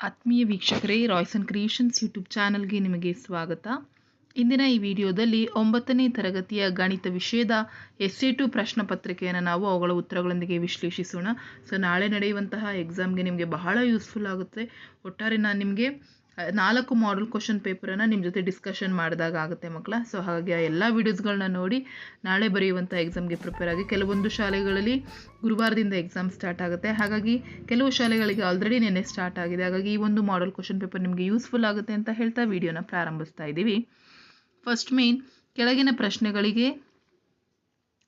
ಆತ್ಮೀಯ ವೀಕ್ಷಕರೇ Royce and creations YouTube ಚಾನಲ್ಗೆ ನಿಮಗೆ ಸ್ವಾಗತ. ಇಂದಿನ ಈ ವಿಡಿಯೋದಲ್ಲಿ ಒಂಬತ್ತನೇ ತರಗತಿಯ ಗಣಿತ ವಿಷಯದ ಎಸ್ ಎ ಟು ಪ್ರಶ್ನೆ ಪತ್ರಿಕೆಯನ್ನು ನಾವು ಅವುಗಳ ಉತ್ತರಗಳೊಂದಿಗೆ ವಿಶ್ಲೇಷಿಸೋಣ. ಸೊ ನಾಳೆ ನಡೆಯುವಂತಹ ಎಕ್ಸಾಮ್ಗೆ ನಿಮಗೆ ಬಹಳ ಯೂಸ್ಫುಲ್ ಆಗುತ್ತೆ. ಒಟ್ಟಾರೆ ನಾನು ನಿಮಗೆ ನಾಲ್ಕು ಮಾಡಲ್ ಕ್ವಶನ್ ಪೇಪರನ್ನು ನಿಮ್ಮ ಜೊತೆ ಡಿಸ್ಕಷನ್ ಮಾಡಿದಾಗ ಆಗುತ್ತೆ ಮಕ್ಕಳ ಸೊ ಹಾಗಾಗಿ ಆ ಎಲ್ಲ ವೀಡಿಯೋಸ್ಗಳನ್ನ ನೋಡಿ ನಾಳೆ ಬರೆಯುವಂಥ ಎಕ್ಸಾಮ್ಗೆ ಪ್ರಿಪೇರ್ ಆಗಿ ಕೆಲವೊಂದು ಶಾಲೆಗಳಲ್ಲಿ ಗುರುವಾರದಿಂದ ಎಕ್ಸಾಮ್ ಸ್ಟಾರ್ಟ್ ಆಗುತ್ತೆ. ಹಾಗಾಗಿ ಕೆಲವು ಶಾಲೆಗಳಿಗೆ ಆಲ್ರೆಡಿ ನೆನೆ ಸ್ಟಾರ್ಟ್ ಆಗಿದೆ. ಹಾಗಾಗಿ ಈ ಒಂದು ಮಾಡಲ್ ಕ್ವಶನ್ ಪೇಪರ್ ನಿಮಗೆ ಯೂಸ್ಫುಲ್ ಆಗುತ್ತೆ ಅಂತ ಹೇಳ್ತಾ ವಿಡಿಯೋನ ಪ್ರಾರಂಭಿಸ್ತಾ ಇದ್ದೀವಿ. ಫಸ್ಟ್ ಮೇನ್ ಕೆಳಗಿನ ಪ್ರಶ್ನೆಗಳಿಗೆ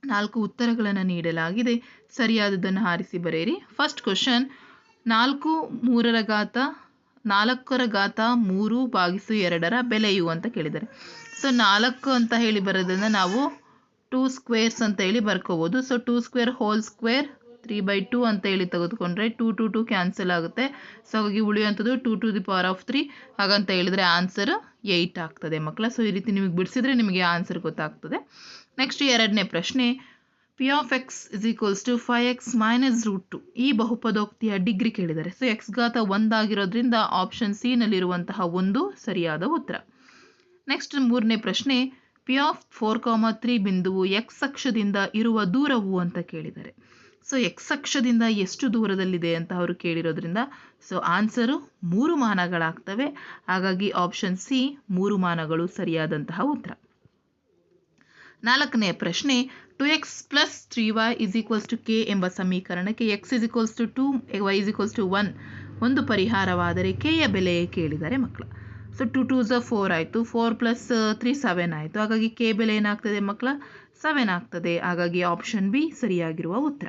ನಾಲ್ಕು ಉತ್ತರಗಳನ್ನು ನೀಡಲಾಗಿದೆ. ಸರಿಯಾದದನ್ನು ಆರಿಸಿ ಬರೆಯಿರಿ. ಫಸ್ಟ್ ಕ್ವಶನ್ ನಾಲ್ಕು ಮೂರರ ಘಾತ ನಾಲ್ಕರ ಘಾತ ಮೂರು ಭಾಗಿಸು ಎರಡರ ಬೆಲೆಯು ಅಂತ ಕೇಳಿದ್ದಾರೆ. ಸೊ ನಾಲ್ಕು ಅಂತ ಹೇಳಿ ಬರೋದನ್ನ ನಾವು ಟೂ ಸ್ಕ್ವೇರ್ಸ್ ಅಂತ ಹೇಳಿ ಬರ್ಕೋಬೋದು. So two square whole square three by two ಅಂತ ಹೇಳಿ ತೆಗೆದುಕೊಂಡ್ರೆ ಟೂ ಟು ಟು ಕ್ಯಾನ್ಸಲ್ ಆಗುತ್ತೆ. ಸೊ ಹಾಗಾಗಿ ಉಳಿಯುವಂಥದ್ದು two to the power of three ಹಾಗಂತ ಹೇಳಿದರೆ ಆನ್ಸರ್ ಏಯ್ಟ್ ಆಗ್ತದೆ ಮಕ್ಕಳ. ಸೊ ಈ ರೀತಿ ನಿಮಗೆ ಬಿಡಿಸಿದ್ರೆ ನಿಮಗೆ ಆನ್ಸರ್ ಗೊತ್ತಾಗ್ತದೆ. ನೆಕ್ಸ್ಟ್ ಎರಡನೇ ಪ್ರಶ್ನೆ P of X is equals to five X minus root two ಈ ಬಹುಪದೋಕ್ತಿಯ ಡಿಗ್ರಿ ಕೇಳಿದ್ದಾರೆ ಸೊ ಎಕ್ಸ್ ಘಾತ ಒಂದಾಗಿರೋದ್ರಿಂದ ಆಪ್ಷನ್ ಸಿ ನಲ್ಲಿರುವಂತಹ ಒಂದು ಸರಿಯಾದ ಉತ್ತರ. ನೆಕ್ಸ್ಟ್ ಮೂರನೇ ಪ್ರಶ್ನೆ P of four comma three ಬಿಂದುವು ಎಕ್ಸ್ ಅಕ್ಷದಿಂದ ಇರುವ ದೂರವು ಅಂತ ಕೇಳಿದ್ದಾರೆ ಸೊ ಎಕ್ಸ್ ಅಕ್ಷದಿಂದ ಎಷ್ಟು ದೂರದಲ್ಲಿದೆ ಅಂತ ಅವರು ಕೇಳಿರೋದ್ರಿಂದ ಸೊ ಆನ್ಸರು ಮೂರು ಮಾನಗಳಾಗ್ತವೆ. ಹಾಗಾಗಿ ಆಪ್ಷನ್ ಸಿ ಮೂರು ಮಾನಗಳು ಸರಿಯಾದಂತಹ ಉತ್ತರ. ನಾಲ್ಕನೇ ಪ್ರಶ್ನೆ two x plus three y is equals to k ಎಂಬ ಸಮೀಕರಣಕ್ಕೆ x is equals to two y is equals to one ಒಂದು ಪರಿಹಾರವಾದರೆ ಕೆಯ ಬೆಲೆ ಕೇಳಿದ್ದಾರೆ ಮಕ್ಕಳ. ಸೊ ಟು ಟೂ ಝ ಫೋರ್ ಆಯಿತು. ಫೋರ್ ಪ್ಲಸ್ ತ್ರೀ ಸೆವೆನ್ ಆಯಿತು. ಹಾಗಾಗಿ ಕೆ ಬೆಲೆ ಏನಾಗ್ತದೆ ಮಕ್ಕಳ? ಸೆವೆನ್ ಆಗ್ತದೆ. ಹಾಗಾಗಿ ಆಪ್ಷನ್ ಬಿ ಸರಿಯಾಗಿರುವ ಉತ್ತರ.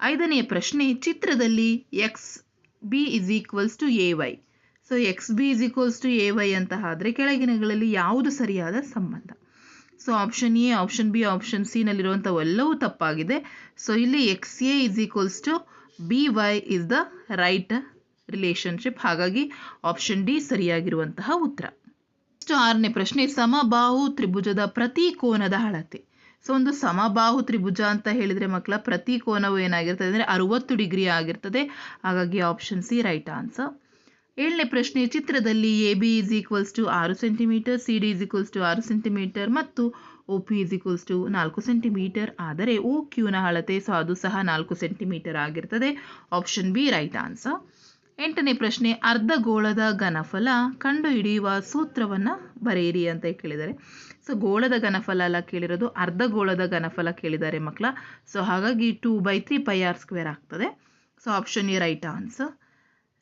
ಐದನೆಯ ಪ್ರಶ್ನೆ, ಚಿತ್ರದಲ್ಲಿ x b is equals to a y so x b is equals to a y ಅಂತ ಆದರೆ ಕೆಳಗಿನಗಳಲ್ಲಿ ಯಾವುದು ಸರಿಯಾದ ಸಂಬಂಧ? So option a option b option c ನಲ್ಲಿರುವಂಥವೆಲ್ಲವೂ ತಪ್ಪಾಗಿದೆ. ಸೊ ಇಲ್ಲಿ x a is equals to b y is the right relationship ಹಾಗಾಗಿ option D ಸರಿಯಾಗಿರುವಂತಹ ಉತ್ತರ. ನೆಕ್ಸ್ಟ್ ಆರನೇ ಪ್ರಶ್ನೆ, ಸಮಬಾಹು ತ್ರಿಭುಜದ ಪ್ರತಿ ಕೋನದ ಅಳತೆ. ಸೊ ಒಂದು ಸಮಬಾಹು ತ್ರಿಭುಜ ಅಂತ ಹೇಳಿದರೆ ಮಕ್ಕಳ ಪ್ರತಿ ಕೋನವು ಏನಾಗಿರ್ತದೆ ಅಂದರೆ ಅರುವತ್ತು ಡಿಗ್ರಿ ಆಗಿರ್ತದೆ. ಹಾಗಾಗಿ ಆಪ್ಷನ್ ಸಿ ರೈಟ್ ಆನ್ಸರ್ ಏಳನೇ ಪ್ರಶ್ನೆ, ಚಿತ್ರದಲ್ಲಿ a b is equals to ಆರು centimetre c d is equals to ಆರು ಸೆಂಟಿಮೀಟರ್ ಮತ್ತು o p is equals to ನಾಲ್ಕು ಸೆಂಟಿಮೀಟರ್ ಆದರೆ ಓ ಕ್ಯೂನ ಅಳತೆ ಸೊ ಅದು ಸಹ ನಾಲ್ಕು ಸೆಂಟಿಮೀಟರ್ ಆಗಿರ್ತದೆ. ಆಪ್ಷನ್ ಬಿ ರೈಟ್ ಆನ್ಸರ್ ಎಂಟನೇ ಪ್ರಶ್ನೆ ಅರ್ಧ ಗೋಳದ ಘನಫಲ ಕಂಡುಹಿಡಿಯುವ ಸೂತ್ರವನ್ನು ಬರೆಯಿರಿ ಅಂತ ಕೇಳಿದ್ದಾರೆ. ಸೊ ಗೋಳದ ಘನಫಲ ಎಲ್ಲ ಕೇಳಿರೋದು, ಅರ್ಧಗೋಳದ ಘನಫಲ ಕೇಳಿದ್ದಾರೆ ಮಕ್ಕಳ. ಸೊ ಹಾಗಾಗಿ two by three pi r square ಆಗ್ತದೆ. So option a right answer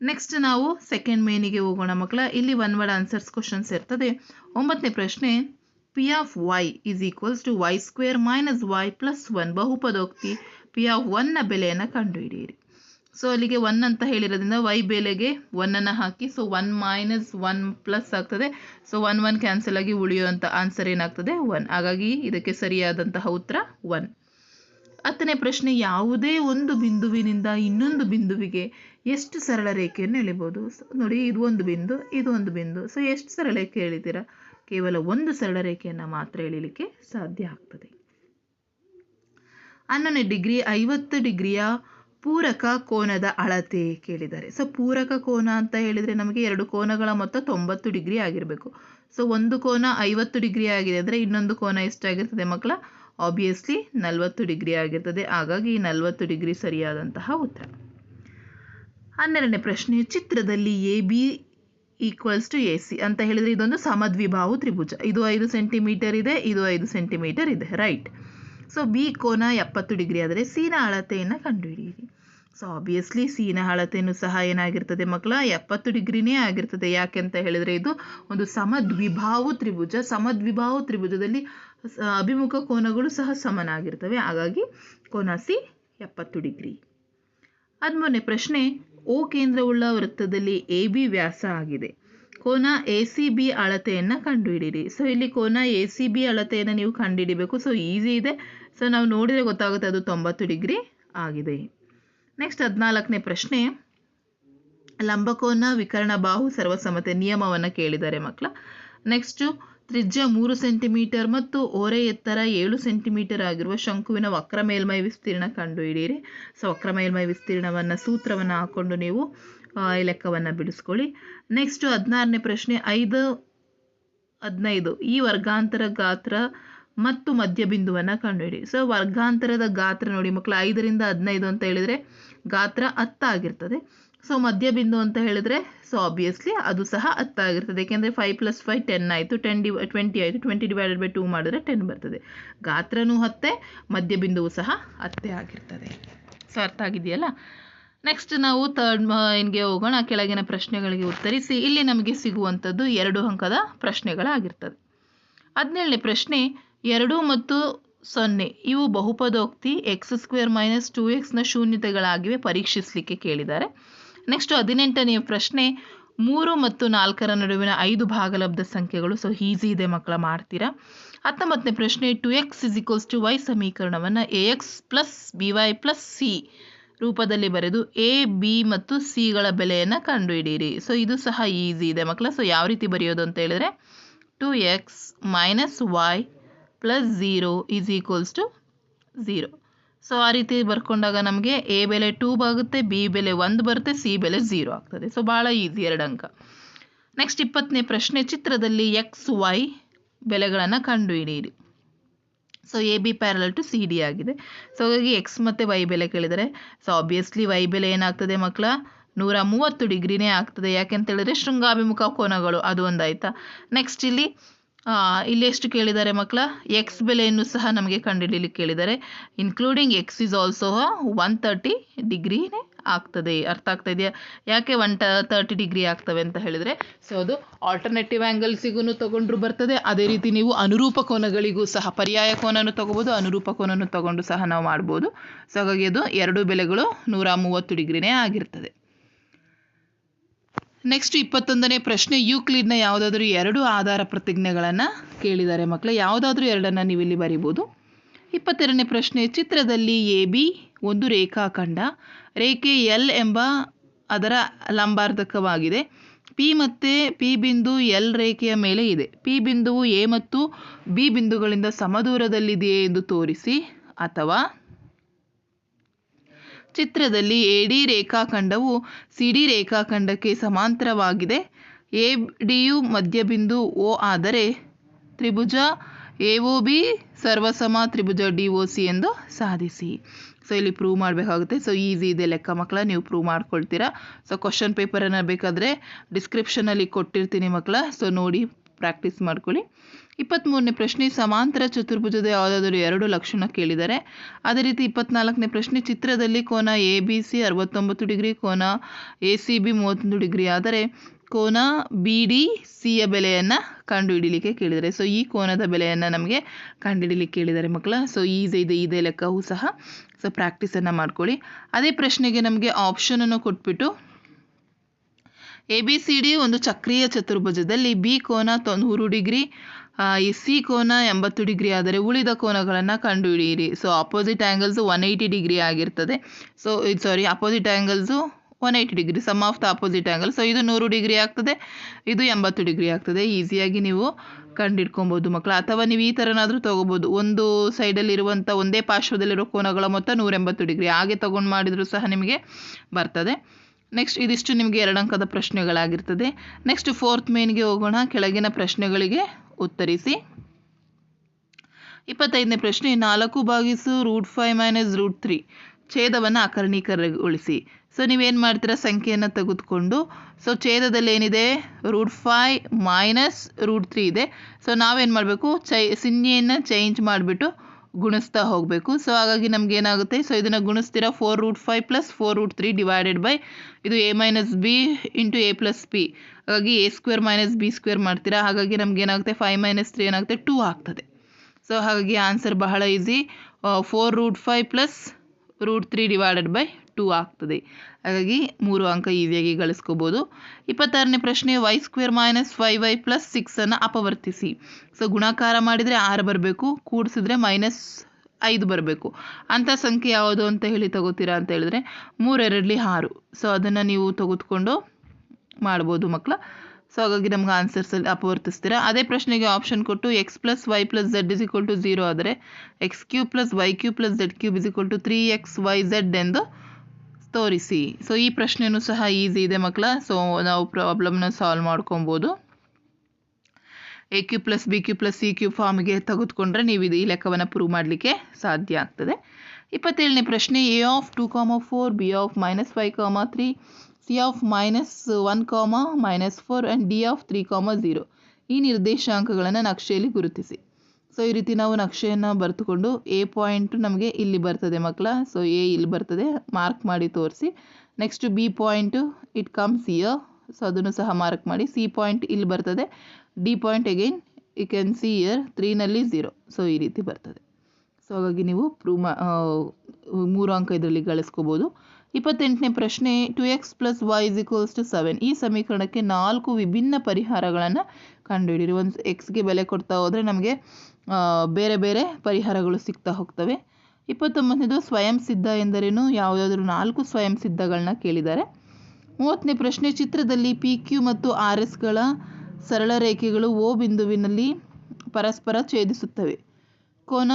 next ನಾವು ಸೆಕೆಂಡ್ ಮೇನಿಗೆ ಹೋಗೋಣ ಮಕ್ಕಳ. ಇಲ್ಲಿ ಒನ್ ವರ್ಡ್ ಆನ್ಸರ್ಸ್ ಕ್ವಶನ್ಸ್ ಇರ್ತದೆ. ಒಂಬತ್ತನೇ ಪ್ರಶ್ನೆ P of Y is equals to Y square minus Y plus one ಬಹುಪದೋಕ್ತಿ. P of ಒನ್ನ ಬೆಲೆಯನ್ನು ಕಂಡುಹಿಡಿಯಿರಿ. ಸೊ ಅಲ್ಲಿಗೆ ಒನ್ ಅಂತ ಹೇಳಿರೋದ್ರಿಂದ ವೈ ಬೆಲೆಗೆ ಒನ್ನನ್ನು ಹಾಕಿ so one minus one plus ಆಗ್ತದೆ. ಸೊ ಒನ್ ಒನ್ ಕ್ಯಾನ್ಸಲ್ ಆಗಿ ಉಳಿಯುವಂಥ ಆನ್ಸರ್ ಏನಾಗ್ತದೆ? ಒನ್ ಹಾಗಾಗಿ ಇದಕ್ಕೆ ಸರಿಯಾದಂತಹ ಉತ್ತರ ಒನ್ ಹತ್ತನೇ ಪ್ರಶ್ನೆ, ಯಾವುದೇ ಒಂದು ಬಿಂದುವಿನಿಂದ ಇನ್ನೊಂದು ಬಿಂದುವಿಗೆ ಎಷ್ಟು ಸರಳ ರೇಖೆಯನ್ನು ಎಳಿಬೋದು ನೋಡಿ, ಇದು ಒಂದು ಬಿಂದು, ಇದು ಒಂದು ಬಿಂದು. ಸೊ ಎಷ್ಟು ಸರಳ ರೇಖೆ ಎಳಿತೀರಾ? ಕೇವಲ ಒಂದು ಸರಳ ರೇಖೆಯನ್ನು ಮಾತ್ರ ಎಳಿಲಿಕ್ಕೆ ಸಾಧ್ಯ ಆಗ್ತದೆ. ಹನ್ನೊಂದನೇ ಡಿಗ್ರಿ, ಐವತ್ತು ಡಿಗ್ರಿಯ ಪೂರಕ ಕೋನದ ಅಳತೆ ಕೇಳಿದ್ದಾರೆ ಸೊ ಪೂರಕ ಕೋನ ಅಂತ ಹೇಳಿದರೆ ನಮಗೆ ಎರಡು ಕೋನಗಳ ಮೊತ್ತ ತೊಂಬತ್ತು ಡಿಗ್ರಿ ಆಗಿರಬೇಕು. ಸೊ ಒಂದು ಕೋನ ಐವತ್ತು ಡಿಗ್ರಿ ಆಗಿದೆ ಅಂದರೆ ಇನ್ನೊಂದು ಕೋನ ಎಷ್ಟಾಗಿರ್ತದೆ ಮಕ್ಕಳ? ಆಬ್ವಿಯಸ್ಲಿ ನಲವತ್ತು ಡಿಗ್ರಿ ಆಗಿರ್ತದೆ. ಹಾಗಾಗಿ ನಲವತ್ತು ಡಿಗ್ರಿ ಸರಿಯಾದಂತಹ ಉತ್ತರ. ಹನ್ನೆರಡನೇ ಪ್ರಶ್ನೆ, ಚಿತ್ರದಲ್ಲಿ a b equals to a c ಅಂತ ಹೇಳಿದರೆ ಇದೊಂದು ಸಮದ್ವಿಭಾವು ತ್ರಿಭುಜ. ಇದು ಐದು ಸೆಂಟಿಮೀಟರ್ ಇದೆ, ಇದು ಐದು ಸೆಂಟಿಮೀಟರ್ ಇದೆ ರೈಟ್ ಸೊ ಬಿ ಕೋನ ಎಪ್ಪತ್ತು ಡಿಗ್ರಿ ಆದರೆ ಸೀನ ಅಳತೆಯನ್ನು ಕಂಡುಹಿಡಿಯಿರಿ. ಸೊ ಆಬ್ವಿಯಸ್ಲಿ ಸೀನ ಅಳತೆಯೂ ಸಹ ಏನಾಗಿರ್ತದೆ ಮಕ್ಕಳ? ಎಪ್ಪತ್ತು ಡಿಗ್ರಿನೇ ಆಗಿರ್ತದೆ. ಯಾಕೆ ಅಂತ ಹೇಳಿದರೆ ಇದು ಒಂದು ಸಮದ್ವಿಭಾವು ತ್ರಿಭುಜ. ಸಮದ್ವಿಭಾವು ತ್ರಿಭುಜದಲ್ಲಿ ಅಭಿಮುಖ ಕೋನಗಳು ಸಹ ಸಮನಾಗಿರ್ತವೆ. ಹಾಗಾಗಿ, ಕೋನ ಸಿ ಎಪ್ಪತ್ತು ಡಿಗ್ರಿ. ಹದಿಮೂರನೇ ಪ್ರಶ್ನೆ ಓ ಕೇಂದ್ರವುಳ್ಳ ವೃತ್ತದಲ್ಲಿ ಎ ಬಿ ವ್ಯಾಸ ಆಗಿದೆ. ಕೋನ ಎ ಸಿ ಬಿ ಅಳತೆಯನ್ನು ಕಂಡುಹಿಡಿಯಿರಿ. ಸೊ ಇಲ್ಲಿ ಕೋನ ಎ ಸಿ ಬಿ ಅಳತೆಯನ್ನು ನೀವು ಕಂಡುಹಿಡಿಬೇಕು. ಸೊ ಈಸಿ ಇದೆ. ಸೊ ನಾವು ನೋಡಿದರೆ ಗೊತ್ತಾಗುತ್ತೆ ಅದು ತೊಂಬತ್ತು ಡಿಗ್ರಿ ಆಗಿದೆ. ನೆಕ್ಸ್ಟ್ ಹದಿನಾಲ್ಕನೇ ಪ್ರಶ್ನೆ. ಲಂಬಕೋನ ವಿಕರ್ಣ ಬಾಹು ಸರ್ವಸಮತೆ ನಿಯಮವನ್ನು ಕೇಳಿದ್ದಾರೆ ಮಕ್ಕಳ. ನೆಕ್ಸ್ಟು ತ್ರಿಜ್ಯ ಮೂರು ಸೆಂಟಿಮೀಟರ್ ಮತ್ತು ಓರೆ ಎತ್ತರ ಏಳು ಸೆಂಟಿಮೀಟರ್ ಆಗಿರುವ ಶಂಕುವಿನ ವಕ್ರ ಮೇಲ್ಮೈ ವಿಸ್ತೀರ್ಣ ಕಂಡುಹಿಡಿಯಿರಿ. ಸೊ ವಕ್ರ ಮೇಲ್ಮೈ ವಿಸ್ತೀರ್ಣವನ್ನು, ಸೂತ್ರವನ್ನು ಹಾಕ್ಕೊಂಡು ನೀವು ಈ ಲೆಕ್ಕವನ್ನು ಬಿಡಿಸ್ಕೊಳ್ಳಿ. ನೆಕ್ಸ್ಟು ಹದಿನಾರನೇ ಪ್ರಶ್ನೆ, ಐದು, ಹದಿನೈದು, ಈ ವರ್ಗಾಂತರ ಗಾತ್ರ ಮತ್ತು ಮಧ್ಯಬಿಂದುವನ್ನು ಕಂಡುಹಿಡಿ ಸೊ ವರ್ಗಾಂತರದ ಗಾತ್ರ ನೋಡಿ ಮಕ್ಕಳು ಐದರಿಂದ ಹದಿನೈದು ಅಂತ ಹೇಳಿದರೆ ಗಾತ್ರ ಹತ್ತಾಗಿರ್ತದೆ. ಸೊ ಮಧ್ಯಬಿಂದು ಅಂತ ಹೇಳಿದ್ರೆ ಸೊ ಆಬ್ವಿಯಸ್ಲಿ ಅದು ಸಹ ಹತ್ತಾಗಿರ್ತದೆ ಏಕೆಂದರೆ ಫೈವ್ ಪ್ಲಸ್ ಫೈವ್ ಟೆನ್ ಆಯಿತು. ಟೆನ್ ಡಿ ಟ್ವೆಂಟಿ ಆಯಿತು. ಟ್ವೆಂಟಿ ಡಿವೈಡೆಡ್ ಬೈ ಟೂ ಮಾಡಿದ್ರೆ ಟೆನ್ ಬರ್ತದೆ. ಗಾತ್ರನೂ ಹತ್ತೆ, ಮಧ್ಯಬಿಂದುವು ಸಹ ಹತ್ತೆ ಆಗಿರ್ತದೆ. ಸೊ ಅರ್ಥ ಆಗಿದೆಯಲ್ಲ? ನೆಕ್ಸ್ಟ್ ನಾವು ತರ್ಡ್ ಏನ್ಗೆ ಹೋಗೋಣ. ಕೆಳಗಿನ ಪ್ರಶ್ನೆಗಳಿಗೆ ಉತ್ತರಿಸಿ. ಇಲ್ಲಿ ನಮಗೆ ಸಿಗುವಂಥದ್ದು ಎರಡು ಅಂಕದ ಪ್ರಶ್ನೆಗಳಾಗಿರ್ತದೆ. ಹದಿನೇಳನೇ ಪ್ರಶ್ನೆ, ಎರಡು ಮತ್ತು ಸೊನ್ನೆ, ಇವು ಬಹುಪದೋಕ್ತಿ ಎಕ್ಸ್ ಸ್ಕ್ವೇರ್ ಮೈನಸ್ ಟೂ ಎಕ್ಸ್ನ ಶೂನ್ಯತೆಗಳಾಗಿವೆ. ಪರೀಕ್ಷಿಸಲಿಕ್ಕೆ ಕೇಳಿದ್ದಾರೆ. ನೆಕ್ಸ್ಟ್ ಹದಿನೆಂಟನೆಯ ಪ್ರಶ್ನೆ, ಮೂರು ಮತ್ತು ನಾಲ್ಕರ ನಡುವಿನ ಐದು ಭಾಗಲಬ್ಧ ಸಂಖ್ಯೆಗಳು ಸೊ ಈಸಿ ಇದೆ ಮಕ್ಕಳ ಮಾಡ್ತೀರಾ? ಹತ್ತೊಂಬತ್ತನೇ ಪ್ರಶ್ನೆ two x is equals to y ಸಮೀಕರಣವನ್ನು a x plus b y plus c ರೂಪದಲ್ಲಿ ಬರೆದು ಎ ಬಿ ಮತ್ತು ಸಿಗಳ ಬೆಲೆಯನ್ನು ಕಂಡುಹಿಡಿಯಿರಿ. ಸೊ ಇದು ಸಹ ಈಸಿ ಇದೆ ಮಕ್ಕಳ ಸೊ ಯಾವ ರೀತಿ ಬರೆಯೋದು ಅಂತ ಹೇಳಿದ್ರೆ two x minus y plus zero is equals to zero so ಆ ರೀತಿ ಬರ್ಕೊಂಡಾಗ ನಮಗೆ ಎ ಬೆಲೆ ಟೂ ಆಗುತ್ತೆ ಬಿ ಬೆಲೆ ಒಂದು ಬರುತ್ತೆ ಸಿ ಬೆಲೆ ಝೀರೋ ಆಗ್ತದೆ. ಸೊ ಭಾಳ ಈಸಿ ಎರಡು ಅಂಕ. ನೆಕ್ಸ್ಟ್ ಇಪ್ಪತ್ತನೇ ಪ್ರಶ್ನೆ, ಚಿತ್ರದಲ್ಲಿ ಎಕ್ಸ್ ವೈ ಬೆಲೆಗಳನ್ನು ಕಂಡುಹಿಡಿಯಿರಿ. So a b parallel to c d ಆಗಿದೆ. ಸೊ ಹಾಗಾಗಿ ಎಕ್ಸ್ ಮತ್ತು ವೈ ಬೆಲೆ ಕೇಳಿದರೆ ಸೊ ಆಬ್ವಿಯಸ್ಲಿ ವೈ ಬೆಲೆ ಏನಾಗ್ತದೆ ಮಕ್ಕಳ ನೂರ ಮೂವತ್ತು ಡಿಗ್ರಿನೇ ಆಗ್ತದೆ. ಯಾಕೆಂತ ಹೇಳಿದ್ರೆ ಶೃಂಗಾಭಿಮುಖ ಕೋನಗಳು, ಅದು ಒಂದಾಯ್ತಾ? ನೆಕ್ಸ್ಟ್ ಇಲ್ಲಿ ಇಲ್ಲಿ ಎಷ್ಟು ಕೇಳಿದ್ದಾರೆ ಮಕ್ಕಳ? ಎಕ್ಸ್ ಬೆಲೆಯನ್ನು ಸಹ ನಮಗೆ ಕಂಡುಹಿಡಿಯಲಿಕ್ಕೆ ಕೇಳಿದ್ದಾರೆ. Including x is also one thirty ಡಿಗ್ರಿನೇ ಆಗ್ತದೆ. ಅರ್ಥ ಆಗ್ತಾ ಇದೆಯಾ? ಯಾಕೆ ಒನ್ ಟ ತರ್ಟಿ ಡಿಗ್ರಿ ಆಗ್ತವೆ ಅಂತ ಹೇಳಿದರೆ ಸೊ ಅದು ಆಲ್ಟರ್ನೇಟಿವ್ ಆ್ಯಂಗಲ್ಸಿಗೂ ತಗೊಂಡ್ರು ಬರ್ತದೆ. ಅದೇ ರೀತಿ ನೀವು ಅನುರೂಪ ಕೋನಗಳಿಗೂ ಸಹ, ಪರ್ಯಾಯ ಕೋನನ್ನು ತೊಗೋಬೋದು, ಅನುರೂಪ ಕೋನನ್ನು ತಗೊಂಡು ಸಹ ನಾವು ಮಾಡ್ಬೋದು. ಸೊ ಹಾಗಾಗಿ ಅದು ಎರಡು ಬೆಲೆಗಳು ನೂರ ಮೂವತ್ತು ಡಿಗ್ರಿನೇ ಆಗಿರ್ತದೆ. ನೆಕ್ಸ್ಟ್ ಇಪ್ಪತ್ತೊಂದನೇ ಪ್ರಶ್ನೆ, ಯೂಕ್ಲಿಡ್ನ ಯಾವುದಾದ್ರೂ ಎರಡು ಆಧಾರ ಪ್ರತಿಜ್ಞೆಗಳನ್ನು ಕೇಳಿದ್ದಾರೆ ಮಕ್ಕಳು. ಯಾವುದಾದ್ರೂ ಎರಡನ್ನು ನೀವು ಇಲ್ಲಿ ಬರಿಬೋದು. ಇಪ್ಪತ್ತೆರಡನೇ ಪ್ರಶ್ನೆ, ಚಿತ್ರದಲ್ಲಿ ಎ ಬಿ ಒಂದು ರೇಖಾಖಂಡ, ರೇಖೆ ಎಲ್ ಎಂಬ ಅದರ ಲಂಬಾರ್ಧಕವಾಗಿದೆ. ಪಿ ಮತ್ತು ಪಿ ಬಿಂದು ಎಲ್ ರೇಖೆಯ ಮೇಲೆ ಇದೆ. ಪಿ ಬಿಂದುವು ಎ ಮತ್ತು ಬಿ ಬಿಂದುಗಳಿಂದ ಸಮದೂರದಲ್ಲಿದೆಯೇ ಎಂದು ತೋರಿಸಿ ಅಥವಾ ಚಿತ್ರದಲ್ಲಿ ಎ ಡಿ ರೇಖಾಖಂಡವು ಸಿ ಡಿ ರೇಖಾಖಂಡಕ್ಕೆ ಸಮಾಂತರವಾಗಿದೆ. ಎ ಡಿಯು ಮಧ್ಯಬಿಂದು ಓ ಆದರೆ ತ್ರಿಭುಜ ಎ ಒ ಬಿ ಸರ್ವಸಮ ತ್ರಿಭುಜ ಡಿ ಒ ಸಿ ಎಂದು ಸಾಧಿಸಿ. ಸೊ ಇಲ್ಲಿ ಪ್ರೂವ್ ಮಾಡಬೇಕಾಗುತ್ತೆ. ಸೊ ಈಸಿ ಇದೆ ಲೆಕ್ಕ ಮಕ್ಕಳ, ನೀವು ಪ್ರೂವ್ ಮಾಡ್ಕೊಳ್ತೀರಾ. ಸೊ ಕ್ವಶನ್ ಪೇಪರನ್ನು ಬೇಕಾದರೆ ಡಿಸ್ಕ್ರಿಪ್ಷನಲ್ಲಿ ಕೊಟ್ಟಿರ್ತೀನಿ ಮಕ್ಕಳ. ಸೊ ನೋಡಿ ಪ್ರಾಕ್ಟೀಸ್ ಮಾಡ್ಕೊಳ್ಳಿ. ಇಪ್ಪತ್ತ್ಮೂರನೇ ಪ್ರಶ್ನೆ, ಸಮಾಂತರ ಚತುರ್ಭುಜದ ಯಾವುದಾದರೂ ಎರಡು ಲಕ್ಷಣ ಕೇಳಿದ್ದಾರೆ ಅದೇ ರೀತಿ ಇಪ್ಪತ್ನಾಲ್ಕನೇ ಪ್ರಶ್ನೆ, ಚಿತ್ರದಲ್ಲಿ ಕೋನ ಎ ಬಿ ಸಿ ಅರವತ್ತೊಂಬತ್ತು ಡಿಗ್ರಿ, ಕೋನ ಎ ಸಿ ಬಿ ಮೂವತ್ತೊಂದು ಡಿಗ್ರಿ. ಆದರೆ ಕೋನ ಬಿ ಡಿ ಸಿಯ ಬೆಲೆಯನ್ನು ಕಂಡುಹಿಡಿಲಿಕ್ಕೆ ಕೇಳಿದ್ದಾರೆ ಸೊ ಈ ಕೋನದ ಬೆಲೆಯನ್ನು ನಮಗೆ ಕಂಡುಹಿಡಿಲಿಕ್ಕೆ ಕೇಳಿದ್ದಾರೆ ಮಕ್ಕಳ, ಸೊ ಈಸ್ ಇದೆ, ಇದೇ ಲೆಕ್ಕವೂ ಸಹ. ಸೊ ಪ್ರಾಕ್ಟೀಸನ್ನು ಮಾಡ್ಕೊಳ್ಳಿ. ಅದೇ ಪ್ರಶ್ನೆಗೆ ನಮಗೆ ಆಪ್ಷನನ್ನು ಕೊಟ್ಬಿಟ್ಟು ಎ ಬಿ ಸಿ ಡಿ ಒಂದು ಚಕ್ರೀಯ ಚತುರ್ಭುಜದಲ್ಲಿ ಬಿ ಕೋನ ತೊ ನೂರು ಡಿಗ್ರಿ ಈ ಸಿ ಕೋನ ಎಂಬತ್ತು ಡಿಗ್ರಿ ಆದರೆ ಉಳಿದ ಕೋನಗಳನ್ನು ಕಂಡುಹಿಡಿಯಿರಿ. So opposite angles one eighty degree ಆಗಿರ್ತದೆ. ಸೊ ಇದು sorry opposite angles one eighty degree sum of the opposite angle so ಇದು ನೂರು ಡಿಗ್ರಿ ಆಗ್ತದೆ, ಇದು ಎಂಬತ್ತು ಡಿಗ್ರಿ ಆಗ್ತದೆ. ಈಸಿಯಾಗಿ ನೀವು ಕಂಡಿಡ್ಕೊಬೋದು ಮಕ್ಕಳು ಅಥವಾ ನೀವು ಈ ಥರನಾದರೂ ತೊಗೋಬೋದು. ಒಂದು ಸೈಡಲ್ಲಿರುವಂಥ ಒಂದೇ ಪಾರ್ಶ್ವದಲ್ಲಿರೋ ಕೋನಗಳ ಮೊತ್ತ ನೂರೆಂಬತ್ತು ಡಿಗ್ರಿ. ಹಾಗೆ ತೊಗೊಂಡು ಮಾಡಿದರೂ ಸಹ ನಿಮಗೆ ಬರ್ತದೆ. ನೆಕ್ಸ್ಟ್ ಇದಿಷ್ಟು ನಿಮಗೆ ಎರಡು ಅಂಕದ ಪ್ರಶ್ನೆಗಳಾಗಿರ್ತದೆ ನೆಕ್ಸ್ಟ್ ಫೋರ್ತ್ ಮೇನ್ಗೆ ಹೋಗೋಣ. ಕೆಳಗಿನ ಪ್ರಶ್ನೆಗಳಿಗೆ ಉತ್ತರಿಸಿ. ಇಪ್ಪತ್ತೈದನೇ ಪ್ರಶ್ನೆ, ನಾಲ್ಕು ಭಾಗಿಸು root five minus root three ಛೇದವನ್ನು ಅಕರ್ಣೀಕರಣಗೊಳಿಸಿ ಸೊ ನೀವೇನು ಮಾಡ್ತೀರಾ? ಸಂಖ್ಯೆಯನ್ನು ತೆಗೆದುಕೊಂಡು. ಸೊ ಛೇದದಲ್ಲಿ ಏನಿದೆ? Root five minus root three ಇದೆ. ಸೊ ನಾವೇನು ಮಾಡಬೇಕು? ಚೈ ಚಿಹ್ನೆಯನ್ನು ಚೇಂಜ್ ಮಾಡಿಬಿಟ್ಟು ಗುಣಿಸ್ತಾ ಹೋಗಬೇಕು. ಸೊ ಹಾಗಾಗಿ ನಮ್ಗೆ ಏನಾಗುತ್ತೆ? ಸೊ ಇದನ್ನು ಗುಣಿಸ್ತೀರಾ? Four root five plus four root three divided by ಇದು a minus b into a plus p ಹಾಗಾಗಿ a square minus b square ಮಾಡ್ತೀರಾ? ಹಾಗಾಗಿ ನಮ್ಗೆ ಏನಾಗುತ್ತೆ? ಫೈವ್ ಮೈನಸ್ ತ್ರೀ ಏನಾಗುತ್ತೆ? ಟೂ ಆಗ್ತದೆ. ಸೊ ಹಾಗಾಗಿ ಆನ್ಸರ್ ಬಹಳ easy four root five plus root three divided by two ಆಗ್ತದೆ. ಹಾಗಾಗಿ ಮೂರು ಅಂಕ ಈಸಿಯಾಗಿ ಗಳಿಸ್ಕೋಬೋದು. ಇಪ್ಪತ್ತಾರನೇ ಪ್ರಶ್ನೆ y square minus y y plus ಸಿಕ್ಸನ್ನು ಅಪವರ್ತಿಸಿ. ಸೊ ಗುಣಾಕಾರ ಮಾಡಿದರೆ ಆರು ಬರಬೇಕು, ಕೂಡಿಸಿದ್ರೆ ಮೈನಸ್ ಐದು ಬರಬೇಕು. ಅಂಥ ಸಂಖ್ಯೆ ಯಾವುದು ಅಂತ ಹೇಳಿ ತಗೋತೀರಾ ಅಂತ ಹೇಳಿದ್ರೆ ಮೂರೆರಡಲಿ ಆರು. ಸೊ ಅದನ್ನು ನೀವು ತೆಗೆದುಕೊಂಡು ಮಾಡ್ಬೋದು ಮಕ್ಕಳ. ಸೊ ಹಾಗಾಗಿ ನಮ್ಗೆ ಆನ್ಸರ್ಸಲ್ಲಿ ಅಪವರ್ತಿಸ್ತೀರಾ. ಅದೇ ಪ್ರಶ್ನೆಗೆ ಆಪ್ಷನ್ ಕೊಟ್ಟು x plus y plus z is equal to zero ಆದರೆ x cube plus y cube plus z cube is equal to three x y z ಎಂದು ತೋರಿಸಿ. ಸೊ ಈ ಪ್ರಶ್ನೆಯೂ ಸಹ ಈಸಿ ಇದೆ ಮಕ್ಕಳ. ಸೊ ನಾವು ಪ್ರಾಬ್ಲಮ್ನ ಸಾಲ್ವ್ ಮಾಡ್ಕೊಬೋದು. A cube plus b cube plus c cube ಫಾರ್ಮ್ಗೆ ತೆಗೆದುಕೊಂಡ್ರೆ ನೀವು ಇದು ಈ ಲೆಕ್ಕವನ್ನು ಪ್ರೂವ್ ಮಾಡಲಿಕ್ಕೆ ಸಾಧ್ಯ ಆಗ್ತದೆ. ಇಪ್ಪತ್ತೇಳನೇ ಪ್ರಶ್ನೆ a of two comma four b of minus five comma three c of minus one comma minus four and d of three comma zero ಈ ನಿರ್ದೇಶಾಂಕಗಳನ್ನು ನಕ್ಷೆಯಲ್ಲಿ ಗುರುತಿಸಿ. ಸೊ ಈ ರೀತಿ ನಾವು ನಕ್ಷೆಯನ್ನು ಬರೆದುಕೊಂಡು ಎ ಪಾಯಿಂಟ್ ನಮಗೆ ಇಲ್ಲಿ ಬರ್ತದೆ ಮಕ್ಕಳ. ಸೊ ಎ ಇಲ್ಲಿ ಬರ್ತದೆ. ಮಾರ್ಕ್ ಮಾಡಿ ತೋರಿಸಿ. Next b point it comes here so ಅದನ್ನು ಸಹ ಮಾರ್ಕ್ ಮಾಡಿ. ಸಿ ಪಾಯಿಂಟ್ ಇಲ್ಲಿ ಬರ್ತದೆ. D point again you can see here ತ್ರೀನಲ್ಲಿ zero so ಈ ರೀತಿ ಬರ್ತದೆ. ಸೊ ಹಾಗಾಗಿ ನೀವು ಪ್ರೂವ್ ಮೂರು ಅಂಕ ಇದರಲ್ಲಿ ಗಳಿಸ್ಕೋಬೋದು. ಇಪ್ಪತ್ತೆಂಟನೇ ಪ್ರಶ್ನೆ two x plus y is equals to seven ಈ ಸಮೀಕರಣಕ್ಕೆ ನಾಲ್ಕು ವಿಭಿನ್ನ ಪರಿಹಾರಗಳನ್ನು ಕಂಡುಹಿಡಿಯಿರಿ. ಒಂದು ಎಕ್ಸ್ಗೆ ಬೆಲೆ ಕೊಡ್ತಾ ಹೋದರೆ ನಮಗೆ ಬೇರೆ ಬೇರೆ ಪರಿಹಾರಗಳು ಸಿಗ್ತಾ ಹೋಗ್ತವೆ. ಇಪ್ಪತ್ತೊಂಬತ್ತನೇದು ಸ್ವಯಂ ಸಿದ್ಧ ಎಂದರೇನು? ಯಾವುದಾದ್ರೂ ನಾಲ್ಕು ಸ್ವಯಂ ಸಿದ್ಧಗಳನ್ನ ಕೇಳಿದ್ದಾರೆ. ಮೂವತ್ತನೇ ಪ್ರಶ್ನೆ, ಚಿತ್ರದಲ್ಲಿ ಪಿ ಕ್ಯೂ ಮತ್ತು ಆರ್ ಎಸ್ಗಳ ಸರಳ ರೇಖೆಗಳು ಓ ಬಿಂದುವಿನಲ್ಲಿ ಪರಸ್ಪರ ಛೇದಿಸುತ್ತವೆ. ಕೋನ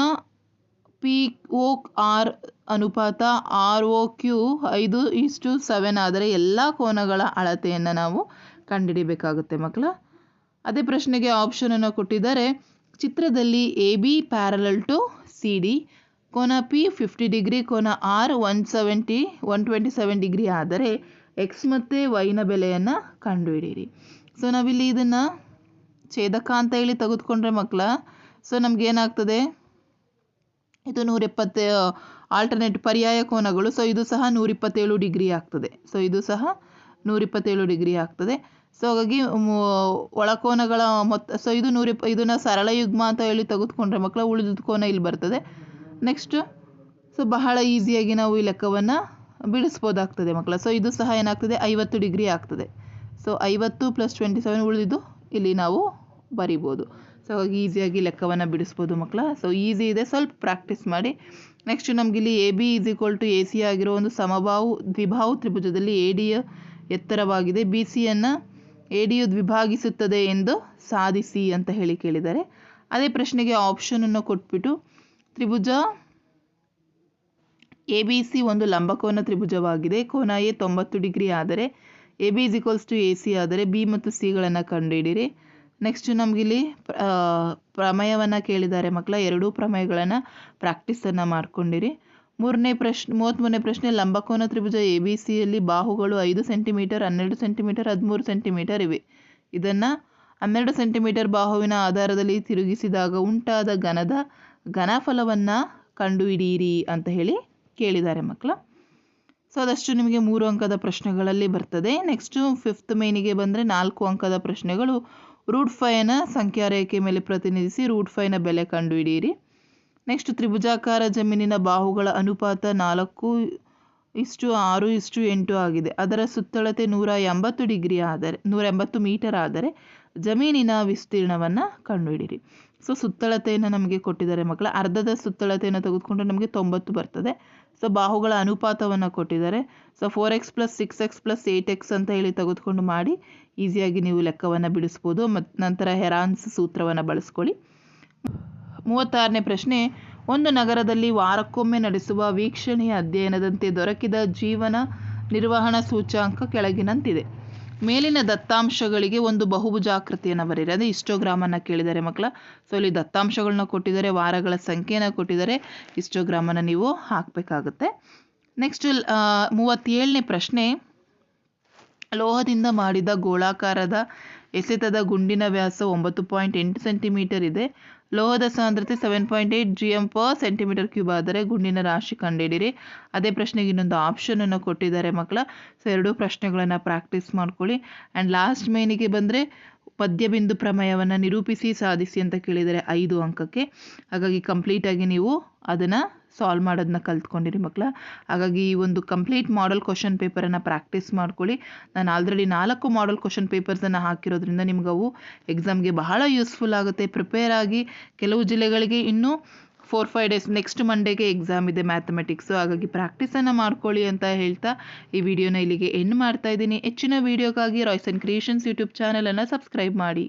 ಪಿ ಓ ಆರ್ ಅನುಪಾತ ಆರ್ ಓ ಕ್ಯೂ ಐದು ಇಷ್ಟು ಸೆವೆನ್ ಆದರೆ ಎಲ್ಲ ಕೋನಗಳ ಅಳತೆಯನ್ನು ನಾವು ಕಂಡುಹಿಡಿಬೇಕಾಗುತ್ತೆ ಮಕ್ಕಳ. ಅದೇ ಪ್ರಶ್ನೆಗೆ ಆಪ್ಷನನ್ನು ಕೊಟ್ಟಿದ್ದಾರೆ. ಚಿತ್ರದಲ್ಲಿ a b parallel to c d ಕೋನ ಪಿ ಫಿಫ್ಟಿ ಡಿಗ್ರಿ ಕೋನ r one seventy one twenty seven degree ಆದರೆ ಎಕ್ಸ್ ಮತ್ತು ವೈನ ಬೆಲೆಯನ್ನು ಕಂಡುಹಿಡಿಯಿರಿ. ಸೊ ನಾವಿಲ್ಲಿ ಇದನ್ನು ಛೇದಕ ಅಂತ ಹೇಳಿ ತೆಗೆದುಕೊಂಡ್ರೆ ಮಕ್ಕಳ ಸೊ ನಮಗೇನಾಗ್ತದೆ ಇದು ನೂರೆಪ್ಪತ್ತ ಆಲ್ಟರ್ನೇಟ್ ಪರ್ಯಾಯ ಕೋನಗಳು ಸೊ ಇದು ಸಹ ನೂರಿಪ್ಪತ್ತೇಳು ಡಿಗ್ರಿ ಆಗ್ತದೆ. ಸೊ ಇದು ಸಹ ನೂರಿಪ್ಪತ್ತೇಳು ಡಿಗ್ರಿ ಆಗ್ತದೆ. ಸೊ ಹಾಗಾಗಿ ಒಳಕೋನಗಳ ಮೊತ್ತ ಸೊ ಇದು ನೂರಿಪ್ಪ ಇದನ್ನು ಸರಳ ಯುಗ್ಮ ಅಂತ ಹೇಳಿ ತೆಗೆದುಕೊಂಡ್ರೆ ಮಕ್ಕಳು ಉಳಿದ ಕೋನ ಇಲ್ಲಿ ಬರ್ತದೆ. ನೆಕ್ಸ್ಟ್ ಸೊ ಬಹಳ ಈಸಿಯಾಗಿ ನಾವು ಈ ಲೆಕ್ಕವನ್ನು ಬಿಡಿಸ್ಬೋದಾಗ್ತದೆ ಮಕ್ಕಳ. ಸೊ ಇದು ಸಹ ಏನಾಗ್ತದೆ? ಐವತ್ತು ಡಿಗ್ರಿ ಆಗ್ತದೆ. ಸೊ ಐವತ್ತು ಪ್ಲಸ್ ಟ್ವೆಂಟಿ ಸೆವೆನ್ ಉಳಿದಿದ್ದು ಇಲ್ಲಿ ನಾವು ಬರಿಬೋದು. ಸೊ ಹಾಗಾಗಿ ಈಸಿಯಾಗಿ ಲೆಕ್ಕವನ್ನು ಬಿಡಿಸ್ಬೋದು ಮಕ್ಕಳ. ಸೊ ಈಸಿ ಇದೆ. ಸ್ವಲ್ಪ ಪ್ರಾಕ್ಟೀಸ್ ಮಾಡಿ. ನೆಕ್ಸ್ಟ್ ನಮಗಿಲ್ಲಿ A B is equal to A C ಆಗಿರೋ ಒಂದು ಸಮಬಾಹು ದ್ವಿಭಾವು ತ್ರಿಭುಜದಲ್ಲಿ ಎ ಡಿಯ ಎತ್ತರವಾಗಿದೆ. ಬಿ ಸಿಯನ್ನು ಎ ವಿಭಾಗಿಸುತ್ತದೆ ಎಂದು ಸಾಧಿಸಿ ಅಂತ ಹೇಳಿ ಕೇಳಿದ್ದಾರೆ. ಅದೇ ಪ್ರಶ್ನೆಗೆ ಆಪ್ಷನನ್ನು ಕೊಟ್ಬಿಟ್ಟು ತ್ರಿಭುಜ ಎ ಬಿ ಸಿ ಒಂದು ಲಂಬಕೋನ ತ್ರಿಭುಜವಾಗಿದೆ. ಕೋನ ಎ ತೊಂಬತ್ತು ಡಿಗ್ರಿ ಆದರೆ a b is two a c ಆದರೆ ಬಿ ಮತ್ತು ಸಿಗಳನ್ನು ಕಂಡುಹಿಡಿಯಿರಿ. ನೆಕ್ಸ್ಟ್ ನಮಗಿಲ್ಲಿ ಪ್ರಮೇಯವನ್ನು ಕೇಳಿದ್ದಾರೆ ಮಕ್ಕಳ. ಎರಡೂ ಪ್ರಮೇಯಗಳನ್ನು ಪ್ರಾಕ್ಟೀಸನ್ನು ಮಾಡ್ಕೊಂಡಿರಿ. ಮೂರನೇ ಪ್ರಶ್ನೆ ಮೂವತ್ತ್ಮೂರನೇ ಪ್ರಶ್ನೆ, ಲಂಬಕೋನ ತ್ರಿಭುಜ ಎ ಬಿ ಸಿಯಲ್ಲಿ ಬಾಹುಗಳು ಐದು ಸೆಂಟಿಮೀಟರ್, ಹನ್ನೆರಡು ಸೆಂಟಿಮೀಟರ್, ಹದಿಮೂರು ಸೆಂಟಿಮೀಟರ್ ಇವೆ. ಇದನ್ನು ಹನ್ನೆರಡು ಸೆಂಟಿಮೀಟರ್ ಬಾಹುವಿನ ಆಧಾರದಲ್ಲಿ ತಿರುಗಿಸಿದಾಗ ಉಂಟಾದ ಘನದ ಘನಫಲವನ್ನು ಕಂಡುಹಿಡಿಯಿರಿ ಅಂತ ಹೇಳಿ ಕೇಳಿದ್ದಾರೆ ಮಕ್ಕಳ. ಸೊ ಅದಷ್ಟು ನಿಮಗೆ ಮೂರು ಅಂಕದ ಪ್ರಶ್ನೆಗಳಲ್ಲಿ ಬರ್ತದೆ. ನೆಕ್ಸ್ಟು ಫಿಫ್ತ್ ಮೇನಿಗೆ ಬಂದರೆ ನಾಲ್ಕು ಅಂಕದ ಪ್ರಶ್ನೆಗಳು. ರೂಟ್ ಫೈನ ಸಂಖ್ಯಾ ರೇಖೆ ಮೇಲೆ ಪ್ರತಿನಿಧಿಸಿ ರೂಟ್ ಫೈನ ಬೆಲೆ ಕಂಡುಹಿಡಿಯಿರಿ. ನೆಕ್ಸ್ಟ್ ತ್ರಿಭುಜಾಕಾರ ಜಮೀನಿನ ಬಾಹುಗಳ ಅನುಪಾತ ನಾಲ್ಕು ಇಷ್ಟು ಆರು ಇಷ್ಟು ಎಂಟು ಆಗಿದೆ. ಅದರ ಸುತ್ತಳತೆ ನೂರ ಎಂಬತ್ತು ಡಿಗ್ರಿ ಆದರೆ, ನೂರ ಎಂಬತ್ತು ಮೀಟರ್ ಆದರೆ ಜಮೀನಿನ ವಿಸ್ತೀರ್ಣವನ್ನು ಕಂಡುಹಿಡಿಯಿರಿ. ಸೊ ಸುತ್ತಳತೆಯನ್ನು ನಮಗೆ ಕೊಟ್ಟಿದ್ದಾರೆ ಮಕ್ಕಳ. ಅರ್ಧದ ಸುತ್ತಳತೆಯನ್ನು ತೆಗೆದುಕೊಂಡು ನಮಗೆ ತೊಂಬತ್ತು ಬರ್ತದೆ. ಸೊ ಬಾಹುಗಳ ಅನುಪಾತವನ್ನು ಕೊಟ್ಟಿದ್ದಾರೆ. So four x plus six x plus eight x ಅಂತ ಹೇಳಿ ತೆಗೆದುಕೊಂಡು ಮಾಡಿ ಈಸಿಯಾಗಿ ನೀವು ಲೆಕ್ಕವನ್ನು ಬಿಡಿಸ್ಬೋದು. ಮತ್ತು ನಂತರ ಹೆರಾನ್ಸ್ ಸೂತ್ರವನ್ನು ಬಳಸ್ಕೊಳ್ಳಿ. ಮೂವತ್ತಾರನೇ ಪ್ರಶ್ನೆ, ಒಂದು ನಗರದಲ್ಲಿ ವಾರಕ್ಕೊಮ್ಮೆ ನಡೆಸುವ ವೀಕ್ಷಣೆಯ ಅಧ್ಯಯನದಂತೆ ದೊರಕಿದ ಜೀವನ ನಿರ್ವಹಣಾ ಸೂಚ್ಯಾಂಕ ಕೆಳಗಿನಂತಿದೆ. ಮೇಲಿನ ದತ್ತಾಂಶಗಳಿಗೆ ಒಂದು ಬಹುಭುಜಾಕೃತಿಯನ್ನು ಬರೀರಿ ಅದೇ ಇಸ್ಟೋಗ್ರಾಮನ್ನು ಕೇಳಿದ್ದಾರೆ ಮಕ್ಕಳ, ಸೊ ಇಲ್ಲಿ ದತ್ತಾಂಶಗಳನ್ನ ಕೊಟ್ಟಿದ್ದಾರೆ, ವಾರಗಳ ಸಂಖ್ಯೆನ ಕೊಟ್ಟಿದ್ದಾರೆ. ಇಸ್ಟೋಗ್ರಾಮನ್ನು ನೀವು ಹಾಕಬೇಕಾಗುತ್ತೆ. ನೆಕ್ಸ್ಟ್ ಮೂವತ್ತೇಳನೇ ಪ್ರಶ್ನೆ, ಲೋಹದಿಂದ ಮಾಡಿದ ಗೋಳಾಕಾರದ ಎಸೆತದ ಗುಂಡಿನ ವ್ಯಾಸ ಒಂಬತ್ತು ಪಾಯಿಂಟ್ ಎಂಟು ಸೆಂಟಿಮೀಟರ್ ಇದೆ. ಲೋಹದ ಸಾಂದ್ರತೆ seven point eight g m per centimetre cube ಆದರೆ ಗುಂಡಿನ ರಾಶಿ ಕಂಡುಹಿಡಿಯಿರಿ. ಅದೇ ಪ್ರಶ್ನೆಗೆ ಇನ್ನೊಂದು ಆಪ್ಷನನ್ನು ಕೊಟ್ಟಿದ್ದಾರೆ ಮಕ್ಕಳ. ಸೊ ಎರಡೂ ಪ್ರಶ್ನೆಗಳನ್ನು ಪ್ರಾಕ್ಟೀಸ್ ಮಾಡ್ಕೊಳ್ಳಿ. ಆ್ಯಂಡ್ ಲಾಸ್ಟ್ ಮೇನಿಗೆ ಬಂದರೆ ಪದ್ಯಬಿಂದು ಪ್ರಮೇಯವನ್ನು ನಿರೂಪಿಸಿ ಸಾಧಿಸಿ ಅಂತ ಕೇಳಿದರೆ ಐದು ಅಂಕಕ್ಕೆ. ಹಾಗಾಗಿ ಕಂಪ್ಲೀಟಾಗಿ ನೀವು ಅದನ್ನು ಸಾಲ್ವ್ ಮಾಡೋದನ್ನ ಕಲ್ತ್ಕೊಂಡಿರಿ ಮಕ್ಕಳ ಹಾಗಾಗಿ ಈ ಒಂದು ಕಂಪ್ಲೀಟ್ ಮಾಡಲ್ ಕ್ವಶನ್ ಪೇಪರನ್ನು ಪ್ರಾಕ್ಟೀಸ್ ಮಾಡ್ಕೊಳ್ಳಿ. ನಾನು ಆಲ್ರೆಡಿ ನಾಲ್ಕು ಮಾಡಲ್ ಕ್ವಶನ್ ಪೇಪರ್ಸನ್ನು ಹಾಕಿರೋದ್ರಿಂದ ನಿಮ್ಗೆ ಅವು ಎಕ್ಸಾಮ್ಗೆ ಬಹಳ ಯೂಸ್ಫುಲ್ ಆಗುತ್ತೆ. ಪ್ರಿಪೇರ್ ಆಗಿ ಕೆಲವು ಜಿಲ್ಲೆಗಳಿಗೆ ಇನ್ನೂ ಫೋರ್ ಫೈವ್ ಡೇಸ್ ನೆಕ್ಸ್ಟ್ ಮಂಡೇಗೆ ಎಕ್ಸಾಮ್ ಇದೆ ಮ್ಯಾಥಮೆಟಿಕ್ಸು ಹಾಗಾಗಿ ಪ್ರಾಕ್ಟೀಸನ್ನು ಮಾಡ್ಕೊಳ್ಳಿ ಅಂತ ಹೇಳ್ತಾ ಈ ವಿಡಿಯೋನ ಇಲ್ಲಿಗೆ ಎಂಡ್ ಮಾಡ್ತಾ ಇದ್ದೀನಿ. ಹೆಚ್ಚಿನ ವೀಡಿಯೋಗಾಗಿ ರಾಯ್ಸ್ ಆ್ಯಂಡ್ ಕ್ರಿಯೇಷನ್ಸ್ ಯೂಟ್ಯೂಬ್ ಚಾನಲನ್ನು ಸಬ್ಸ್ಕ್ರೈಬ್ ಮಾಡಿ.